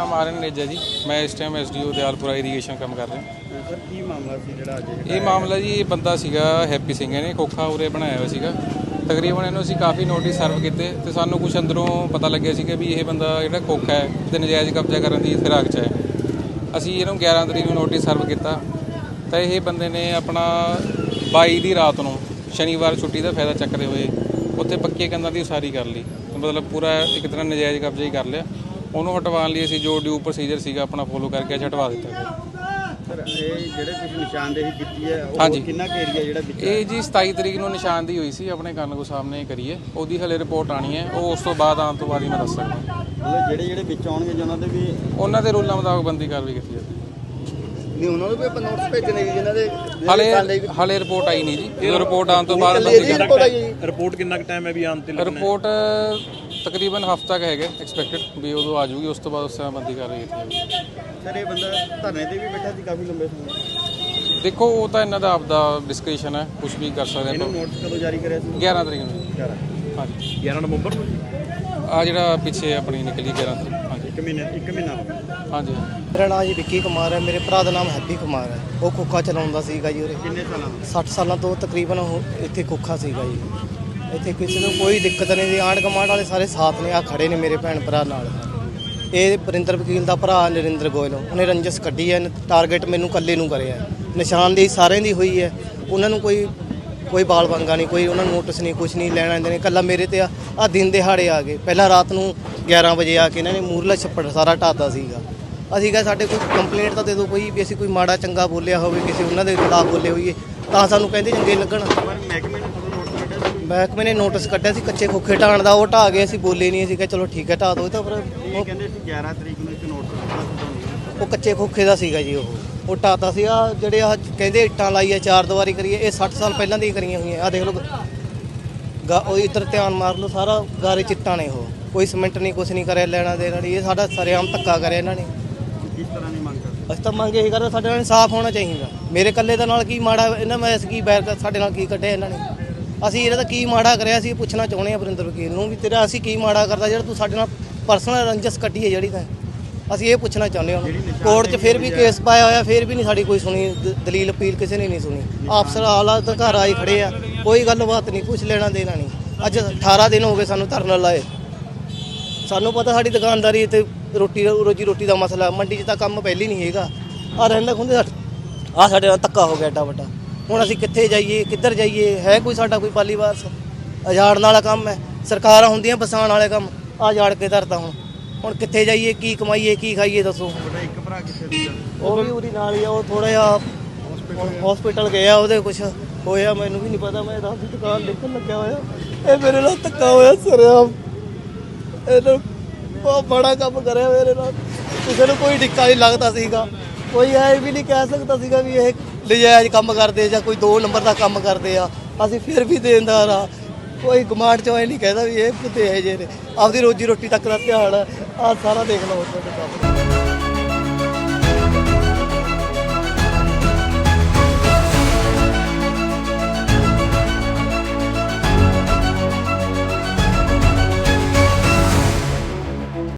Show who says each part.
Speaker 1: ਆਰਨ ਨੇਜਾ ਜੀ। ਮੈਂ ਇਸ ਟਾਈਮ ਐਸਡੀਓ ਦਿਆਲਪੁਰਾ ਇਰੀਗੇਸ਼ਨ ਕੰਮ ਕਰ ਰਿਹਾ।
Speaker 2: ਸਰ ਕੀ ਮਾਮਲਾ ਸੀ ਜਿਹੜਾ ਅੱਜ
Speaker 1: ਇਹ ਮਾਮਲਾ ਜੀ ਇਹ ਬੰਦਾ ਸੀਗਾ ਹੈਪੀ ਸਿੰਘ ਨੇ ਖੋਖਾ ਉਰੇ ਬਣਾਇਆ ਹੋਇਆ ਸੀਗਾ। ਤਕਰੀਬਨ ਇਹਨੂੰ ਅਸੀਂ ਕਾਫੀ ਨੋਟਿਸ ਸਰਵ ਕੀਤੇ ਤੇ ਸਾਨੂੰ ਕੁਝ ਅੰਦਰੋਂ ਪਤਾ ਲੱਗਿਆ ਸੀਗਾ ਵੀ ਇਹ ਬੰਦਾ ਜਿਹੜਾ ਖੋਖਾ ਹੈ ਤੇ ਨਜਾਇਜ਼ ਕਬਜ਼ਾ ਕਰਨ ਦੀ ਫਿਰਾਕ 'ਚ ਹੈ। ਅਸੀਂ ਇਹਨੂੰ 11 ਤਰੀਕ ਨੂੰ ਨੋਟਿਸ ਸਰਵ ਕੀਤਾ। ਤਾਂ ਇਹ ਬੰਦੇ ਨੇ ਆਪਣਾ 22 ਦੀ ਰਾਤ ਨੂੰ ਸ਼ਨੀਵਾਰ ਛੁੱਟੀ ਦਾ ਫਾਇਦਾ ਚੱਕਦੇ ਹੋਏ ਉੱਥੇ ਪੱਕੇ ਕੰਧਾਂ ਦੀ ਉਸਾਰੀ ਕਰ ਲਈ। ਮਤਲਬ ਪੂਰਾ ਇੱਕ ਤਰ੍ਹਾਂ ਨਜਾਇਜ਼ ਕਬਜ਼ਾ ਹੀ ਕਰ ਲਿਆ। ਉਹਨੂੰ ਹਟਵਾਉਣ ਲਈ ਅਸੀਂ ਜੋ ਡਿਊ ਪ੍ਰੋਸੀਜਰ ਸੀਗਾ ਆਪਣਾ ਫੋਲੋ ਕਰਕੇ ਅੱਜ ਹਟਵਾ ਦਿੱਤਾ। ਗਿਆ
Speaker 2: ਸਰ ਇਹ ਜਿਹੜੇ ਤੁਸੀਂ ਨਿਸ਼ਾਨਦੇਹੀ ਕੀਤੀ ਹੈ
Speaker 1: ਹਾਂਜੀ।
Speaker 2: ਉਹ ਕਿੰਨਾ ਕੁ ਏਰੀਆ ਜਿਹੜਾ ਵਿੱਚ
Speaker 1: ਇਹ ਜੀ 27 ਤਰੀਕ ਨੂੰ ਨਿਸ਼ਾਨਦੀ ਹੋਈ ਸੀ ਆਪਣੇ ਕਾਨੂੰਗੋ ਸਾਹਮਣੇ ਕਰੀਏ। ਉਹਦੀ ਹਲੇ ਰਿਪੋਰਟ ਆਣੀ ਹੈ ਉਹ ਉਸ ਤੋਂ ਬਾਅਦ ਆਉਣ ਤੋਂ ਬਾਅਦ ਹੀ ਮੈਂ ਦੱਸ ਸਕਦਾ।
Speaker 2: ਮਤਲਬ ਜਿਹੜੇ ਜਿਹੜੇ ਵਿੱਚ ਆਉਣਗੇ ਜੀ ਉਹਨਾਂ ਦੇ ਵੀ
Speaker 1: ਉਹਨਾਂ ਦੇ ਰੂਲਾਂ ਮੁਤਾਬਕ ਬੰਦੀ ਕਾਰਵਾਈ ਕੀਤੀ ਜਾਵੇ।
Speaker 2: ਨਹੀਂ ਉਹਨਾਂ ਨੂੰ ਵੀ ਆਪਾਂ ਨੋਟਿਸ ਭੇਜਣੇ ਜੀ ਜਿਨ੍ਹਾਂ ਦੇ
Speaker 1: ਹਲੇ ਹਲੇ ਰਿਪੋਰਟ ਆਈ ਨਹੀਂ ਜੀ। ਜਦੋਂ ਰਿਪੋਰਟ ਆਉਣ ਤੋਂ ਬਾਅਦ ਬੰਦੀ
Speaker 2: ਰਿਪੋਰਟ ਆਈ
Speaker 3: ਰਿਪੋਰਟ ਕਿੰਨਾ ਕੁ ਟਾਈਮ ਹੈ ਵੀ ਆਉਣ ਤੇ ਲੱਗਣਾ ਹੈ?
Speaker 1: ਰਿਪੋਰਟ ਤਕਰੀਬਨ ਹਫਤਾ ਕ ਹੈਗਾ ਐਕਸਪੈਕਟਡ ਵੀ ਉਦੋਂ ਆ ਜਾਊਗੀ ਉਸ ਤੋਂ ਬਾਅਦ ਉਸ ਤਰ੍ਹਾਂ ਬੰਦੀ ਕਾਰਵਾਈ ਕੀਤੀ ਜਾਵੇਗੀ
Speaker 2: ਸਰ ਇਹ ਬੰਦਾ ਧਰਨੇ ਤੇ ਵੀ ਬੈਠਾ ਸੀ ਕਾਫੀ ਲੰਬੇ ਸਮੇਂ
Speaker 1: ਦੇਖੋ ਉਹ ਤਾਂ ਇਹਨਾਂ ਦਾ ਆਪਦਾ ਡਿਸਕ੍ਰਿਪਸ਼ਨ ਹੈ ਕੁਝ ਵੀ ਕਰ ਸਕਦੇ
Speaker 2: ਇਹਨੂੰ ਨੋਟਿਸ ਕਦੋਂ ਜਾਰੀ ਕਰਿਆ ਸੀ?
Speaker 1: 11 ਤਰੀਕ ਨੂੰ।
Speaker 2: ਯਾਰ
Speaker 1: ਹਾਂਜੀ।
Speaker 3: 11 ਨਵੰਬਰ ਨੂੰ?
Speaker 1: ਆ ਜਿਹੜਾ ਪਿੱਛੇ ਆਪਣੀ ਨਿਕਲੀ 11 ਤਰੀਕ ਹਾਂਜੀ।
Speaker 2: ਇੱਕ ਮਹੀਨੇ ਇੱਕ ਮਹੀਨਾ ਹੋ ਗਿਆ।
Speaker 1: ਹਾਂਜੀ
Speaker 4: ਮੇਰਾ ਨਾਮ ਜੀ ਵਿੱਕੀ ਕੁਮਾਰ ਹੈ ਮੇਰੇ ਭਰਾ ਦਾ ਨਾਮ ਹੈਪੀ ਕੁਮਾਰ ਹੈ। ਉਹ ਖੋਖਾ ਚਲਾਉਂਦਾ ਸੀਗਾ ਜੀ ਉਰੇ।
Speaker 2: ਕਿੰਨੇ ਸਾਲਾਂ ਦਾ
Speaker 4: 60 ਸਾਲਾਂ ਤੋਂ ਤਕਰੀਬਨ ਉਹ ਇੱਥੇ ਖੋਖਾ ਸੀਗਾ ਜੀ। ਇੱਥੇ ਕਿਸੇ ਨੂੰ ਕੋਈ ਦਿੱਕਤ ਨਹੀਂ ਸੀ ਆਂਢ ਗੁਆਂਢ ਵਾਲੇ ਸਾਰੇ ਸਾਥ ਨੇ ਆ ਖੜੇ ਨੇ ਮੇਰੇ ਭੈਣ ਭਰਾ ਨਾਲ। ਇਹ ਪਰਿੰਦਰ ਵਕੀਲ ਦਾ ਭਰਾ ਨਰਿੰਦਰ ਗੋਇਲ, ਉਹਨੇ ਰੰਜਸ ਕੱਢੀ ਹੈ ਟਾਰਗੇਟ ਮੈਨੂੰ ਇਕੱਲੇ ਨੂੰ ਕਰਿਆ ਨਿਸ਼ਾਨਦੇਹੀ ਸਾਰਿਆਂ ਦੀ ਹੋਈ ਹੈ। ਉਹਨਾਂ ਨੂੰ ਕੋਈ ਕੋਈ ਬਾਲ ਬੰਗਾ ਨਹੀਂ, ਕੋਈ ਉਹਨਾਂ ਨੂੰ ਨੋਟਿਸ ਨਹੀਂ ਕੁਝ ਨਹੀਂ ਲੈਣਾ ਨੇ ਇਕੱਲਾ ਮੇਰੇ ਤੇ ਆ। ਆ ਦਿਨ ਦਿਹਾੜੇ ਆ ਗਏ। ਪਹਿਲਾਂ ਰਾਤ ਨੂੰ 11 ਵਜੇ ਆ ਕੇ ਇਹਨਾਂ ਨੇ ਮੂਰਲਾ ਛੱਪੜ ਸਾਰਾ ਢਾਤਾ ਸੀਗਾ। ਅਸੀਂ ਕਿਹਾ ਸਾਡੇ ਕੋਈ ਕੰਪਲੇਂਟ ਤਾਂ ਦੇ ਦਿਓ ਕੋਈ, ਵੀ ਅਸੀਂ ਕੋਈ ਮਾੜਾ ਚੰਗਾ ਬੋਲਿਆ ਹੋਵੇ, ਕਿਸੇ ਉਹਨਾਂ ਦੇ ਖਿਲਾਫ ਬੋਲੇ ਹੋਈਏ, ਤਾਂ ਸਾਨੂੰ ਕਹਿੰਦੇ ਚੰਗੇ ਲੱਗਣ।
Speaker 2: ਪਰ ਮਹਿਕਮੇ ਨੇ ਤੁਹਾਨੂੰ ਨੋਟਿਸ ਕੱਢਿਆ ਸੀ
Speaker 4: ਮਹਿਕਮੇ ਨੇ ਨੋਟਿਸ ਕੱਢਿਆ ਸੀ ਕੱਚੇ ਖੋਖੇ ਢਾਣ ਦਾ ਉਹ ਢਾ ਗਏ ਅਸੀਂ ਬੋਲੇ ਨਹੀਂ ਅਸੀਂ ਕਿਹਾ ਚਲੋ ਠੀਕ ਹੈ ਢਾ ਦਿਓ ਇਹ ਤਾਂ ਪਰ
Speaker 2: ਇਹ ਕਹਿੰਦੇ ਸੀ 11 ਤਰੀਕ ਨੂੰ ਇੱਕ ਨੋਟਿਸ ਦਿੱਤਾ ਸੀ ਤੁਹਾਨੂੰ।
Speaker 4: ਉਹ ਕੱਚੇ ਖੋਖੇ ਦਾ ਸੀਗਾ ਜੀ ਉਹ। ਉਹ ਢਾਤਾ ਸੀ ਆ ਜਿਹੜੇ ਆ ਕਹਿੰਦੇ ਇੱਟਾਂ ਲਾਈ ਆ ਚਾਰ ਦੀਵਾਰੀ ਕਰੀਏ ਇਹ 60 ਸਾਲ ਪਹਿਲਾਂ ਦੀ ਕਰੀਆਂ ਹੋਈਆਂ ਆ ਦੇਖ ਲਓ ਗਾ ਉਹ ਇੱਧਰ ਧਿਆਨ ਮਾਰ ਲਓ ਸਾਰਾ ਗਾਰੇ ਚਿੱਟਾਂ ਨੇ ਉਹ। ਕੋਈ ਸਿਮੈਂਟ ਨਹੀਂ ਕੁਛ ਨਹੀਂ ਕਰਿਆ ਲੈਣਾ ਦੇਣਾ ਨਹੀਂ ਇਹ ਸਾਡਾ ਸਰੇਆਮ ਧੱਕਾ ਕਰਿਆ ਇਹਨਾਂ ਨੇ।
Speaker 2: ਕਿਸ ਤਰ੍ਹਾਂ ਦੀ ਮੰਗ ਕਰਦੇ
Speaker 4: ਅਸੀਂ ਤਾਂ ਮੰਗ ਇਹੀ ਕਰਦੇ ਸਾਡੇ ਨਾਲ ਇਨਸਾਫ ਹੋਣਾ ਚਾਹੀਦਾ। ਮੇਰੇ ਕੱਲੇ ਦਾ ਨਾਲ ਕੀ ਮਾੜਾ ਇਹਨਾਂ ਮੈਂ ਕੀ ਬੈਰ ਸਾਡੇ ਨਾਲ ਕੀ ਕੱਢਿਆ ਇਹਨਾਂ ਨੇ? ਅਸੀਂ ਇਹਦਾ ਕੀ ਮਾੜਾ ਕਰਿਆ ਇਹ ਪੁੱਛਣਾ ਚਾਹੁੰਦੇ ਆ ਵਰਿੰਦਰ ਵਕੀਲ ਨੂੰ ਵੀ ਤੇਰਾ ਅਸੀਂ ਕੀ ਮਾੜਾ ਕਰਦਾ ਜਿਹੜਾ ਤੂੰ ਸਾਡੇ ਨਾਲ ਪਰਸਨਲ ਰੰਜਸ ਕੱਢੀ ਹੈ ਜਿਹੜੀ ਤਾਂ। ਅਸੀਂ ਇਹ ਪੁੱਛਣਾ ਚਾਹੁੰਦੇ ਹਾਂ ਕੋਰਟ 'ਚ ਫਿਰ ਵੀ ਕੇਸ ਪਾਇਆ ਹੋਇਆ ਫਿਰ ਵੀ ਨਹੀਂ ਸਾਡੀ ਕੋਈ ਸੁਣੀ ਦ- ਦਲੀਲ ਅਪੀਲ ਕਿਸੇ ਨੇ ਨਹੀਂ ਸੁਣੀ। ਅਫਸਰ ਆਲਾ ਘਰ ਆਈ ਖੜੇ ਆ ਕੋਈ ਗੱਲਬਾਤ ਨਹੀਂ ਕੁਝ ਲੈਣਾ ਦੇਣਾ ਨਹੀਂ। ਅੱਜ 18 ਦਿਨ ਹੋ ਗਏ ਸਾਨੂੰ ਧਰਨਾ ਲਾਏ। ਸਾਨੂੰ ਪਤਾ ਸਾਡੀ ਦੁਕਾਨਦਾਰੀ ਤੇ ਰੋਟੀ ਰੋਜੀ ਰੋਟੀ ਦਾ ਮਸਲਾ ਮੰਡੀ 'ਚ ਤਾਂ ਕੰਮ ਪਹਿਲੀ ਨਹੀਂ ਹੈਗਾ। ਆ ਰਹਿੰਦਾ ਖੁੰਦੇ ਆ ਸਾਡੇ ਨਾਲ ਧੱਕਾ ਹੋ ਗਿਆ ਏਡਾ ਵੱਡਾ। ਹੁਣ ਅਸੀਂ ਕਿੱਥੇ ਜਾਈਏ, ਕਿੱਧਰ ਜਾਈਏ? ਹੈ ਕੋਈ ਸਾਡਾ ਕੋਈ ਪਾਲੀ ਵਾਰਸ? ਅਜਾੜਨ ਵਾਲਾ ਕੰਮ ਹੈ। ਸਰਕਾਰਾਂ ਹੁੰਦੀਆਂ ਬਸਾਣ ਵਾਲੇ ਕੰਮ। ਆ ਜਾੜ ਕੇ ਧਰਦਾ ਹੁਣ। ਹੁਣ ਕਿੱਥੇ ਜਾਈਏ, ਕੀ ਕਮਾਈਏ, ਕੀ ਖਾਈਏ ਦੱਸੋ।
Speaker 2: ਤੁਹਾਡਾ ਇੱਕ ਭਰਾ ਕਿੱਥੇ ਦੂਜਾ
Speaker 4: ਉਹ ਵੀ ਉਹਦੀ ਨਾਲ ਹੀ ਆ, ਉਹ ਥੋੜਾ ਜਿਹਾ ਹਸਪੀਟਲ ਗਿਆ ਉਹਦੇ ਕੁਝ ਹੋਇਆ, ਮੈਨੂੰ ਵੀ ਨਹੀਂ ਪਤਾ। ਮੈਂ ਰਾਤ ਦੀ ਦੁਕਾਨ ਦੇਖਣ ਲੱਗਿਆ ਹੋਇਆ। ਇਹ ਮੇਰੇ ਨਾਲ ਧੱਕਾ ਹੋਇਆ ਸਰਿਆਮ। ਇਹਨੂੰ ਬਹੁਤ ਬੜਾ ਕੰਮ ਕਰਿਆ ਮੇਰੇ ਨਾਲ। ਕਿਸੇ ਨੂੰ ਕੋਈ ਟਿੱਕਾ ਨਹੀਂ ਲੱਗਦਾ ਸੀਗਾ। ਕੋਈ ਐ ਵੀ ਨਹੀਂ ਕਹਿ ਸਕਦਾ ਸੀਗਾ ਵੀ ਇਹ ਨਜਾਇਜ਼ ਕੰਮ ਕਰਦੇ ਜਾਂ ਕੋਈ ਦੋ ਨੰਬਰ ਦਾ ਕੰਮ ਕਰਦੇ ਆ। ਅਸੀਂ ਫਿਰ ਵੀ ਦੇਣਦਾਰ ਆ। ਕੋਈ ਗਮਾਂਡ ਚੋਂ ਇਹ ਨਹੀਂ ਕਹਿੰਦਾ ਵੀ ਇਹ ਕਿਤੇ ਹੈ ਜੇ ਨੇ। ਆਪਦੀ ਰੋਜੀ ਰੋਟੀ ਤੱਕ ਦਾ ਧਿਆਨ ਆ। ਸਾਰਾ ਦੇਖ ਲਓ। ਤੁਹਾਡੇ ਸਾਹਮਣੇ